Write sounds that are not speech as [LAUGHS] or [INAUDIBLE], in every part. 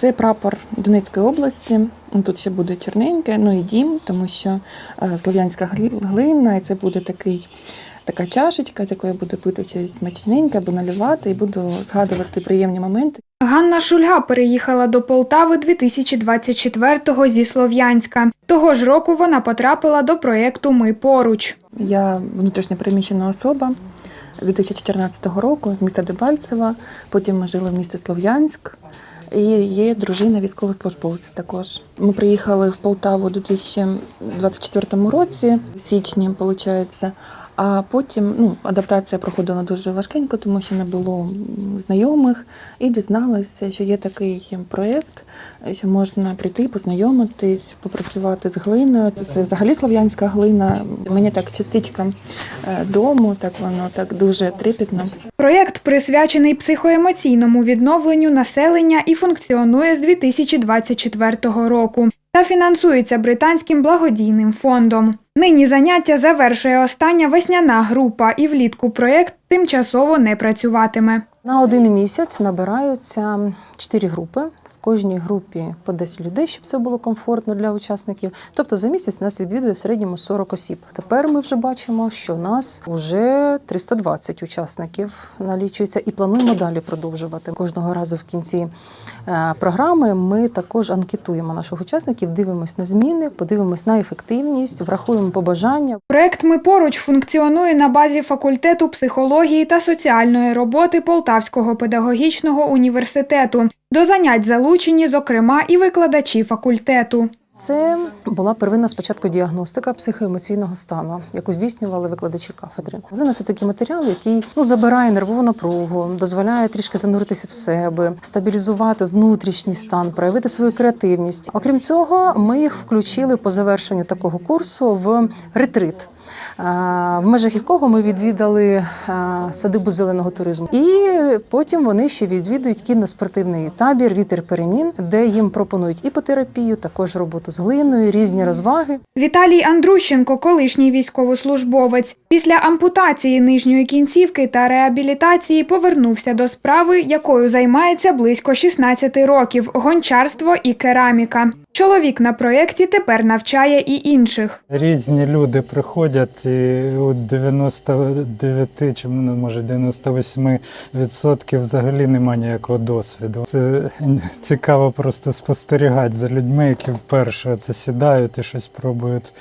Це прапор Донецької області. Тут ще буде чорненьке, ну і дім, тому що е, слов'янська глина, і це буде такий. Така чашечка, з якої буду пити щось смачненьке або наливати, і буду згадувати приємні моменти. Ганна Шульга переїхала до Полтави 2024-го зі Слов'янська. Того ж року вона потрапила до проєкту Ми поруч. Я внутрішньо переміщена особа з 2014 року з міста Дебальцева. Потім ми жили в місті Слов'янськ. І є дружина військовослужбовця також. Ми приїхали в Полтаву у 2024 році, в січні, виходить. А потім ну, адаптація проходила дуже важкенько, тому що не було знайомих, і дізналася, що є такий проєкт, що можна прийти, познайомитись, попрацювати з глиною. Це взагалі слов'янська глина. Мені так частичка е, дому, так воно так дуже трепетно. Проєкт присвячений психоемоційному відновленню населення і функціонує з 2024 року та фінансується британським благодійним фондом. Нині заняття завершує остання весняна група, і влітку проєкт тимчасово не працюватиме. На один місяць набирається Чотири групи. В кожній групі по 10 людей, щоб це було комфортно для учасників. Тобто за місяць нас відвідує в середньому 40 осіб. Тепер ми вже бачимо, що у нас вже 320 учасників налічується і плануємо далі продовжувати. Кожного разу в кінці е, програми ми також анкетуємо наших учасників, дивимось на зміни, подивимось на ефективність, врахуємо побажання. Проект ми поруч функціонує на базі факультету психології та соціальної роботи Полтавського педагогічного університету. До занять залучені, зокрема, і викладачі факультету. Це була первинна спочатку діагностика психоемоційного стану, яку здійснювали викладачі кафедри. Глина це такий матеріал, який ну забирає нервову напругу, дозволяє трішки зануритися в себе, стабілізувати внутрішній стан, проявити свою креативність. Окрім цього, ми їх включили по завершенню такого курсу в ретрит. В межах якого ми відвідали садибу зеленого туризму, і потім вони ще відвідують кінно-спортивний табір Вітер перемін, де їм пропонують іпотерапію, також роботу з глиною, різні розваги. Віталій Андрущенко, колишній військовослужбовець, після ампутації нижньої кінцівки та реабілітації повернувся до справи, якою займається близько 16 років гончарство і кераміка. Чоловік на проєкті тепер навчає і інших. Різні люди приходять, і у 99 чи ну, може 98% взагалі немає ніякого досвіду. Це [LAUGHS] цікаво просто спостерігати за людьми, які вперше це сідають і щось пробують.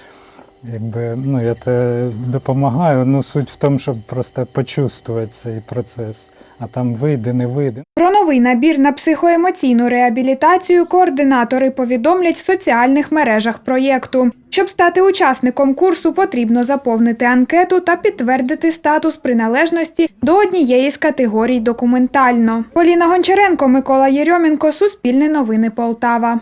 Якби, ну, я те допомагаю. Ну, суть в тому, щоб просто почувствувати цей процес. А там вийде, не вийде. Про новий набір на психоемоційну реабілітацію координатори повідомлять в соціальних мережах проєкту. Щоб стати учасником курсу, потрібно заповнити анкету та підтвердити статус приналежності до однієї з категорій документально. Поліна Гончаренко, Микола Єрьомінко, Суспільне новини Полтава.